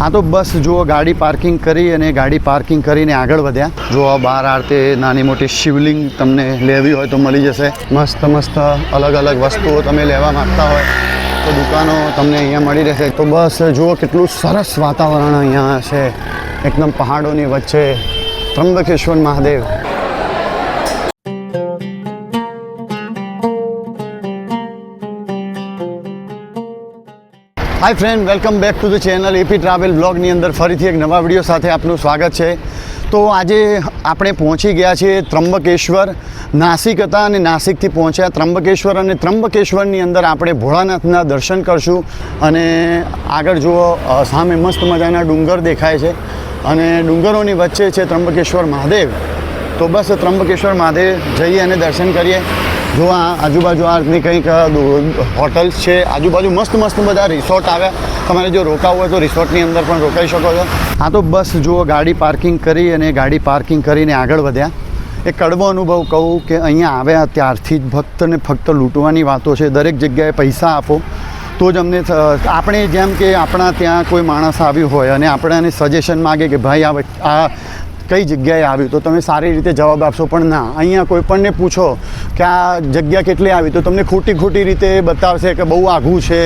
હા, તો બસ જુઓ, ગાડી પાર્કિંગ કરી અને ગાડી પાર્કિંગ કરીને આગળ વધ્યા. જુઓ બહાર આરતે નાની મોટી શિવલિંગ તમને લેવી હોય તો મળી જશે. મસ્ત મસ્ત, અલગ અલગ વસ્તુઓ તમે લેવા માંગતા હોય તો દુકાનો તમને અહીંયા મળી રહેશે. તો બસ જુઓ, કેટલું સરસ વાતાવરણ અહીંયા છે. એકદમ પહાડોની વચ્ચે Trimbakeshwar Mahadev. Hi friend welcome back to the channel AP travel બ્લોગની અંદર ફરીથી એક નવા વીડિયો સાથે આપનું સ્વાગત છે. તો આજે આપણે પહોંચી ગયા છીએ ત્રંબકેશ્વર. નાસિક હતા અને નાસિકથી પહોંચ્યા ત્રંબકેશ્વર અને ત્રંબકેશ્વરની અંદર આપણે ભોળાનાથના દર્શન કરશું. અને આગળ જુઓ સામે મસ્ત મજાના ડુંગર દેખાય છે. અને ડુંગરોની વચ્ચે છે ત્રંબકેશ્વર મહાદેવ. તો બસ ત્રંબકેશ્વર મહાદેવ જઈએ અને દર્શન કરીએ. જો આ આજુબાજુ આ રીતની કંઈક હોટલ્સ છે, આજુબાજુ મસ્ત મસ્ત બધા રિસોર્ટ આવ્યા તમારે જો રોકાવું હોય તો રિસોર્ટની અંદર પણ રોકાઈ શકો છો. હા તો બસ, જુઓ, ગાડી પાર્કિંગ કરી અને ગાડી પાર્કિંગ કરીને આગળ વધ્યા. એ કડવો અનુભવ કહું કે અહીંયા આવ્યા ત્યારથી જ ફક્ત ને ફક્ત લૂંટવાની વાતો છે. દરેક જગ્યાએ પૈસા આપો. તો જ અમને આપણે જેમ કે આપણા ત્યાં કોઈ માણસ આવ્યું હોય અને આપણાને સજેશન માગે કે ભાઈ, આ આ કઈ જગ્યાએ આવ્યું? તો તમે સારી રીતે જવાબ આપશો. પણ ના, અહીંયા કોઈ પણને પૂછો કે આ જગ્યા કેટલી આવી? તો તમને ખોટી ખોટી રીતે બતાવશે કે બહુ આઘું છે.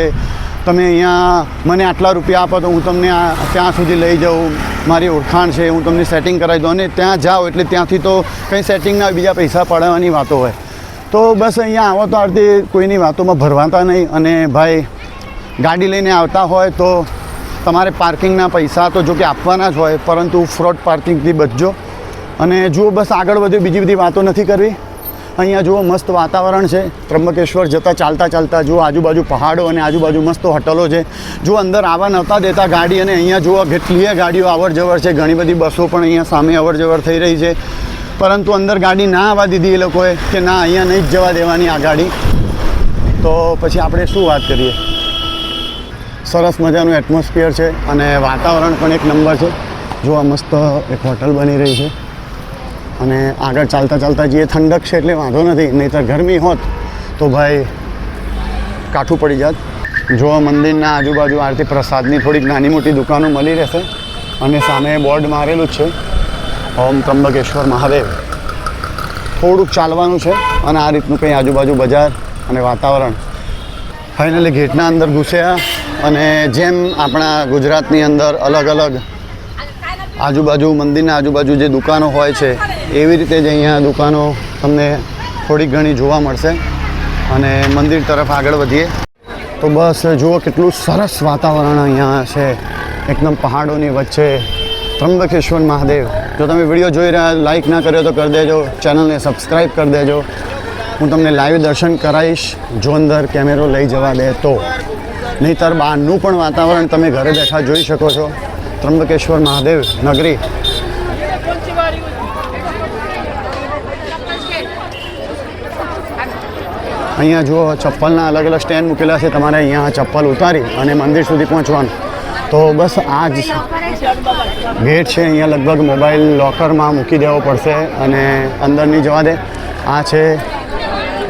તમે અહીંયા મને આટલા રૂપિયા આપો તો હું તમને ત્યાં સુધી લઈ જાઉં. મારી ઓળખાણ છે, હું તમને સેટિંગ કરાવી દઉં. અને ત્યાં જાઓ એટલે ત્યાંથી તો કંઈ સેટિંગના બીજા પૈસા પડાવવાની વાતો હોય. તો બસ અહીંયા આવો તો આરતી કોઈની વાતોમાં ભરવાતા નહીં. અને ભાઈ, ગાડી લઈને આવતા હોય તો તમારે પાર્કિંગના પૈસા તો જો કે આપવાના જ હોય, પરંતુ ફ્રોડ પાર્કિંગથી બચજો. અને જુઓ બસ આગળ વધે, બીજી બધી વાતો નથી કરવી. અહીંયા જુઓ મસ્ત વાતાવરણ છે. ત્રંબકેશ્વર જતાં ચાલતા ચાલતા જુઓ આજુબાજુ પહાડો અને આજુબાજુ મસ્ત હોટલો છે. જો અંદર આવવા નહોતા દેતા ગાડી અને અહીંયા જુઓ કેટલીય ગાડીઓ અવર જવર છે. ઘણી બધી બસો પણ અહીંયા સામે અવર જવર થઈ રહી છે. પરંતુ અંદર ગાડી ના આવવા દીધી એ લોકોએ કે ના, અહીંયા નહીં જ જવા દેવાની આ ગાડી. તો પછી આપણે શું વાત કરીએ? સરસ મજાનું એટમોસ્ફિયર છે અને વાતાવરણ પણ એક નંબર છે. જો આ મસ્ત એક હોટલ બની રહી છે. અને આગળ ચાલતા ચાલતા જઈએ, ઠંડક છે એટલે વાંધો નથી, નહીંતર ગરમી હોત તો ભાઈ કાઠું પડી જાત. જો મંદિરના આજુબાજુ આરતી પ્રસાદની થોડીક નાની મોટી દુકાનો મળી રહેશે અને સામે બોર્ડ મારેલું જ છે. ઓમ ત્રંબકેશ્વર મહાદેવ. થોડુંક ચાલવાનું છે અને આ રીતનું કંઈ આજુબાજુ બજાર અને વાતાવરણ. ફાઇનલી ગેટના અંદર ઘૂસ્યા અને જેમ આપણા ગુજરાતની અંદર અલગ અલગ આજુબાજુ મંદિરના આજુબાજુ જે દુકાનો હોય છે એવી રીતે જ અહીંયા દુકાનો તમને થોડીક ઘણી જોવા મળશે અને મંદિર તરફ આગળ વધીએ. તો બસ, જુઓ કેટલું સરસ વાતાવરણ અહીંયા છે. એકદમ પહાડોની વચ્ચે ત્રંબકેશ્વર મહાદેવ. જો તમે વીડિયો જોઈ રહ્યા લાઈક ના કર્યો તો કરી દેજો. ચેનલને સબસ્ક્રાઈબ કરી દેજો. હું તમને લાઈવ દર્શન કરાવીશ. જો અંદર કેમેરો લઈ જવા દે તો. નહીંતર બહારનું પણ વાતાવરણ તમે ઘરે બેઠા જોઈ શકો છો. ત્રંબકેશ્વર મહાદેવ નગરી. અહીંયા જુઓ ચપ્પલના અલગ અલગ સ્ટેન્ડ મૂકેલા છે. તમારે અહીંયા ચપ્પલ ઉતારી અને મંદિર સુધી પહોંચવાનું. તો બસ આ જ ગેટ છે અહીંયા લગભગ મોબાઈલ લોકરમાં મૂકી દેવો પડશે અને અંદર નહીં જવા દે. આ છે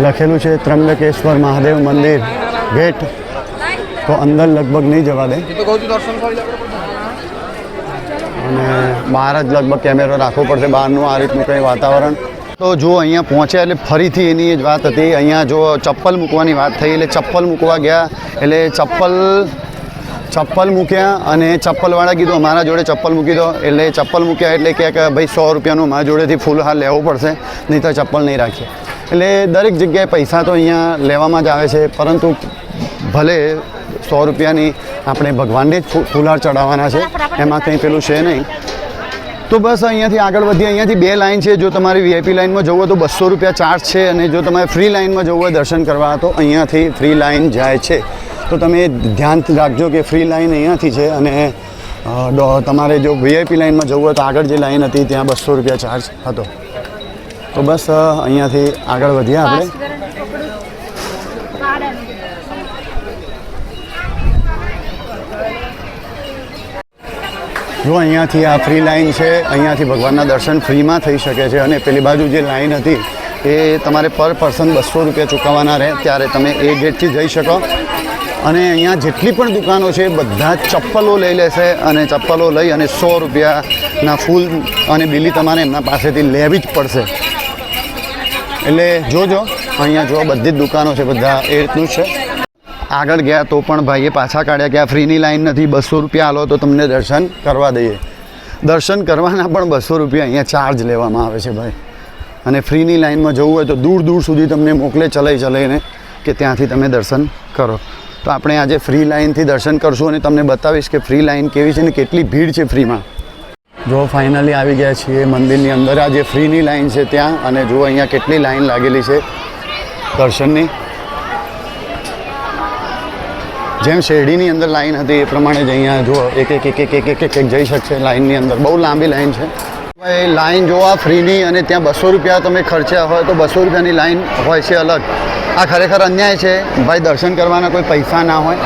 લખેલું છે ત્રંબકેશ્વર મહાદેવ મંદિર ગેટ. તો અંદર લગભગ નહીં જવા દે. અને બહાર જ લગભગ કેમેરો રાખવો પડશે. બહારનું આ રીતનું કંઈ વાતાવરણ તો જો અહીંયા પહોંચ્યા એટલે ફરીથી એની જ વાત હતી. અહીંયા જો ચપ્પલ મૂકવાની વાત થઈ એટલે ચપ્પલ મૂકવા ગયા. એટલે ચપ્પલ ચપ્પલ મૂક્યા અને ચપ્પલવાળા કીધું, અમારા જોડે ચપ્પલ મૂકી દો. એટલે ચપ્પલ મૂક્યા એટલે કે, ભાઈ, સો રૂપિયાનું મારા જોડેથી ફૂલ હાર લેવું પડશે, નહીં તો ચપ્પલ નહીં રાખીએ. એટલે દરેક જગ્યાએ પૈસા તો અહીંયા લેવામાં જ આવે છે, પરંતુ ભલે સો રૂપિયાની આપણે ભગવાનને જ ફૂલહાર ચડાવવાના છે, એમાં કંઈ પેલું છે નહીં. તો બસ અહીંયાથી આગળ વધીએ. અહીંયાથી બે લાઈન છે. જો તમારે વીઆઈપી લાઈનમાં જવું હોય તો બસો રૂપિયા ચાર્જ છે અને જો તમારે ફ્રી લાઈનમાં જવું હોય દર્શન કરવા, તો અહીંયાથી ફ્રી લાઈન જાય છે. તો તમે ધ્યાન રાખજો કે ફ્રી લાઈન અહીંયાથી છે અને તમારે જો વીઆઈપી લાઈનમાં જવું હોય તો આગળ જે લાઈન હતી ત્યાં બસો રૂપિયા ચાર્જ હતો. તો બસ અહીંયાથી આગળ વધીએ આપણે. જો અહીંયાથી આ ફ્રી લાઇન છે, અહીંયાથી ભગવાનના દર્શન ફ્રીમાં થઈ શકે છે અને પેલી બાજુ જે લાઇન હતી, એ તમારે પર પર્સન બસો રૂપિયા ચૂકવવાના રહે, ત્યારે તમે એ ગેટથી જઈ શકો. અને અહીંયા જેટલી પણ દુકાનો છે, બધા ચપ્પલો લઈ લેશે અને ચપ્પલો લઈ અને સો રૂપિયાના ફૂલ અને બિલી તમારે એમના પાસેથી લેવી જ પડશે. એટલે જોજો, અહીંયા જો બધી જ દુકાનો છે, બધા એ રીતનું છે. આગળ ગયા તો પણ ભાઈએ પાછા કાઢ્યા કે આ ફ્રીની લાઈન નથી, બસો રૂપિયા આલો તો તમને દર્શન કરવા દઈએ. દર્શન કરવાના પણ બસો રૂપિયા અહીંયા ચાર્જ લેવામાં આવે છે ભાઈ. અને ફ્રીની લાઈનમાં જવું હોય તો દૂર દૂર સુધી તમને મોકલે ચલાઈ ચલાઈને કે ત્યાંથી તમે દર્શન કરો. તો આપણે આજે ફ્રી લાઈનથી દર્શન કરશું અને તમને બતાવીશ કે ફ્રી લાઈન કેવી છે ને કેટલી ભીડ છે ફ્રીમાં. જો ફાઇનલી આવી ગયા છીએ મંદિરની અંદર. આ જે ફ્રીની લાઈન છે ત્યાં અને જો અહીંયા કેટલી લાઈન લાગેલી છે દર્શનની. જેમ શેરડીની અંદર લાઈન હતી એ પ્રમાણે જ અહીંયા જુઓ, એક એક એક એક એક એક એક જઈ શકશે લાઈનની અંદર. બહુ લાંબી લાઈન છે. એ લાઈન જોવા ફ્રીની અને ત્યાં બસો રૂપિયા તમે ખર્ચ્યા હોય તો બસો રૂપિયાની લાઈન હોય છે અલગ. આ ખરેખર અન્યાય છે. ભાઈ, દર્શન કરવાના કોઈ પૈસા ના હોય.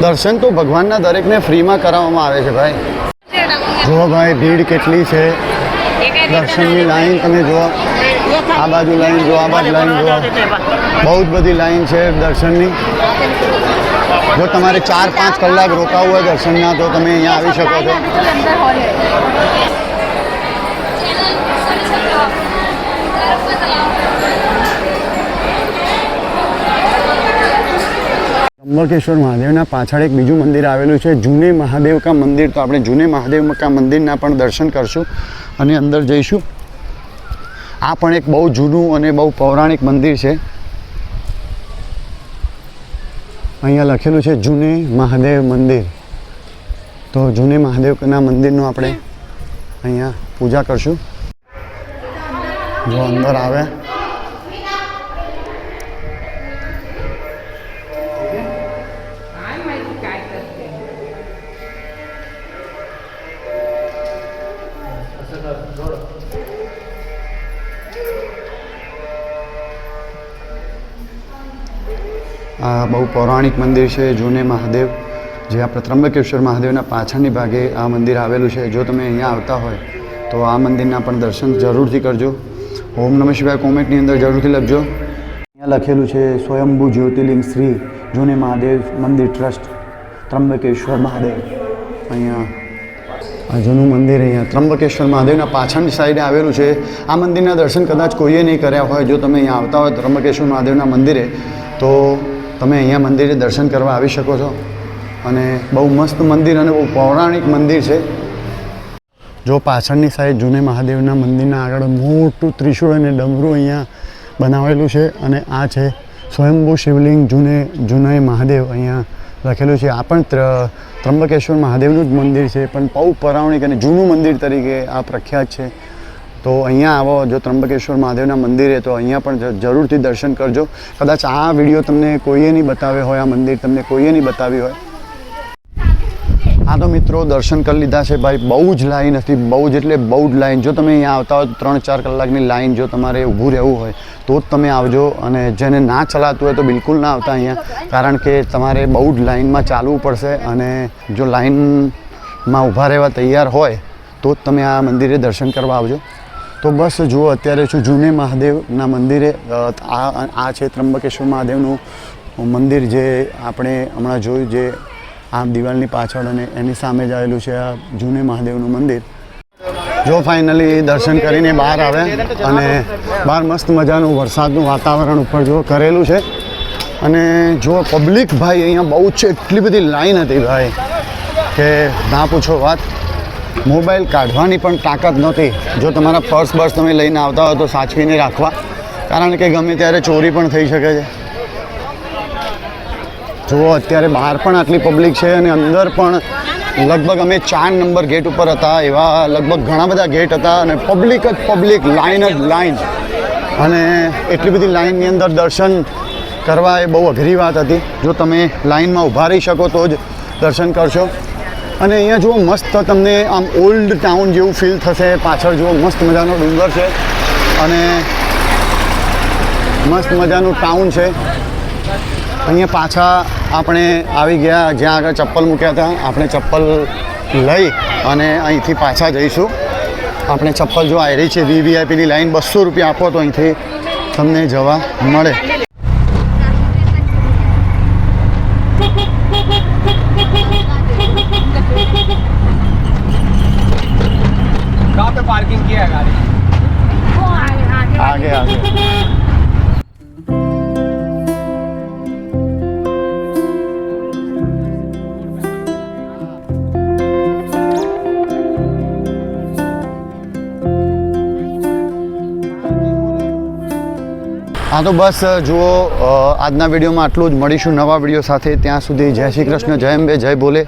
દર્શન તો ભગવાનના દરેકને ફ્રીમાં કરાવવામાં આવે છે ભાઈ. જુઓ ભાઈ, ભીડ કેટલી છે. દર્શનની લાઈન તમે જુઓ. આ બાજુ લાઈન જો આ બાજુ લાઈન જો બહુ જ બધી લાઈન છે દર્શનની. જો તમારે ચાર પાંચ કલાક રોકાવું હોય દર્શનના, તો તમે અહીંયા આવી શકો છો. ત્રંબકેશ્વર મહાદેવના પાછળ એક બીજું મંદિર આવેલું છે, જૂને મહાદેવ કા મંદિર. તો આપણે જૂને મહાદેવ કા મંદિરના પણ દર્શન કરશું અને અંદર જઈશું. આ પણ એક બહુ જૂનું અને બહુ પૌરાણિક મંદિર છે. અહીંયા લખેલું છે જૂને મહાદેવ મંદિર. તો જૂને મહાદેવના મંદિરનું આપણે અહીંયા પૂજા કરશું. જો અંદર આવે. આ બહુ પૌરાણિક મંદિર છે, જૂને મહાદેવ, જે આપણે ત્રંબકેશ્વર મહાદેવના પાછળની ભાગે આ મંદિર આવેલું છે. જો તમે અહીંયા આવતા હોય, તો આ મંદિરના પણ દર્શન જરૂરથી કરજો. ઓમ નમઃ શિવાય કોમેન્ટની અંદર જરૂરથી લખજો. અહીંયા લખેલું છે, સ્વયંભુ જ્યોતિર્લિંગ શ્રી જૂને મહાદેવ મંદિર ટ્રસ્ટ ત્રંબકેશ્વર મહાદેવ. અહીંયા આ જૂનું મંદિર અહીંયા ત્રંબકેશ્વર મહાદેવના પાછળની સાઈડે આવેલું છે. આ મંદિરના દર્શન કદાચ કોઈએ નહીં કર્યા હોય, જો તમે અહીંયા આવતા હોય ત્રંબકેશ્વર મહાદેવના મંદિરે, તો તમે અહીંયા મંદિરે દર્શન કરવા આવી શકો છો. અને બહુ મસ્ત મંદિર અને બહુ પૌરાણિક મંદિર છે. જો પાછળની સાઈડ જૂને મહાદેવના મંદિરના આગળ મોટું ત્રિશૂળ અને ડમરું અહીંયા બનાવેલું છે અને આ છે સ્વયંભૂ શિવલિંગ જૂને જૂને મહાદેવ અહીંયા લખેલું છે. આ પણ ત્ર- ત્રંબકેશ્વર મહાદેવનું જ મંદિર છે, પણ બહુ પૌરાણિક અને જૂનું મંદિર તરીકે આ પ્રખ્યાત છે. તો અહીંયા આવો, જો ત્રંબકેશ્વર મહાદેવના મંદિરે, તો અહીંયા પણ જરૂરથી દર્શન કરજો. કદાચ આ વીડિયો તમને કોઈએ નહીં બતાવ્યો હોય, આ મંદિર તમને કોઈએ નહીં બતાવ્યું હોય. હા તો મિત્રો દર્શન કરી લીધા છે ભાઈ, બહુ જ લાઈન હતી, બહુ જ એટલે બહુ જ લાઈન. જો તમે અહીંયા આવતા હોય ત્રણ ચાર કલાકની લાઈન જો તમારે ઊભું રહેવું હોય, તો જ તમે આવજો અને જેને ના ચલાતું હોય તો બિલકુલ ના આવતા અહીંયા, કારણ કે તમારે બહુ જ લાઈનમાં ચાલવું પડશે અને જો લાઈનમાં ઊભા રહેવા તૈયાર હોય, તો જ તમે આ મંદિરે દર્શન કરવા આવજો. તો બસ જુઓ અત્યારે છું જૂને મહાદેવના મંદિરે. આ આ છે ત્રંબકેશ્વર મહાદેવનું મંદિર જે આપણે હમણાં જોયું જે આ દિવાલની પાછળ અને એની સામે જ આવેલું છે આ જૂને મહાદેવનું મંદિર. જો ફાઇનલી દર્શન કરીને બહાર આવ્યા અને બહાર મસ્ત મજાનું વરસાદનું વાતાવરણ ઉપર જો કરેલું છે. અને જો પબ્લિક ભાઈ અહીંયા બહુ છે, એટલી બધી લાઈન હતી ભાઈ, કે ના પૂછો વાત. મોબાઈલ કાઢવાની પણ તાકાત નહોતી. જો તમારા પર્સ બર્સ તમે લઈને આવતા હો તો સાચવીને રાખવા. કારણ કે ગમે ત્યારે ચોરી પણ થઈ શકે છે. જુઓ, અત્યારે બહાર પણ આટલી પબ્લિક છે અને અંદર પણ લગભગ અમે ચાર નંબર ગેટ ઉપર હતા. એવા લગભગ ઘણા બધા ગેટ હતા અને પબ્લિક જ પબ્લિક લાઈન જ લાઈન અને એટલી બધી લાઈનની અંદર દર્શન કરવા એ બહુ અઘરી વાત હતી. જો તમે લાઈનમાં ઊભા રહી શકો તો જ દર્શન કરશો. અને અહીંયા જુઓ મસ્ત તમને આમ ઓલ્ડ ટાઉન જેવું ફીલ થશે. પાછળ જુઓ મસ્ત મજાનો ડુંગર છે. અને મસ્ત મજાનું ટાઉન છે. અહીંયા પાછા આપણે આવી ગયા, જ્યાં આગળ ચપ્પલ મૂક્યા હતા. આપણે ચપ્પલ લઈ અને અહીંથી પાછા જઈશું. આપણે ચપ્પલ જો આવી રહી છે વીવીઆઈપીની લાઈન બસો રૂપિયા આપો તો અહીંથી તમને જવા મળે. હા, તો બસ જુઓ આજના વિડીયોમાં આટલું જ. મળીશું નવા વીડિયો સાથે. ત્યાં સુધી જય શ્રી કૃષ્ણ, જય અંબે, જય બોલે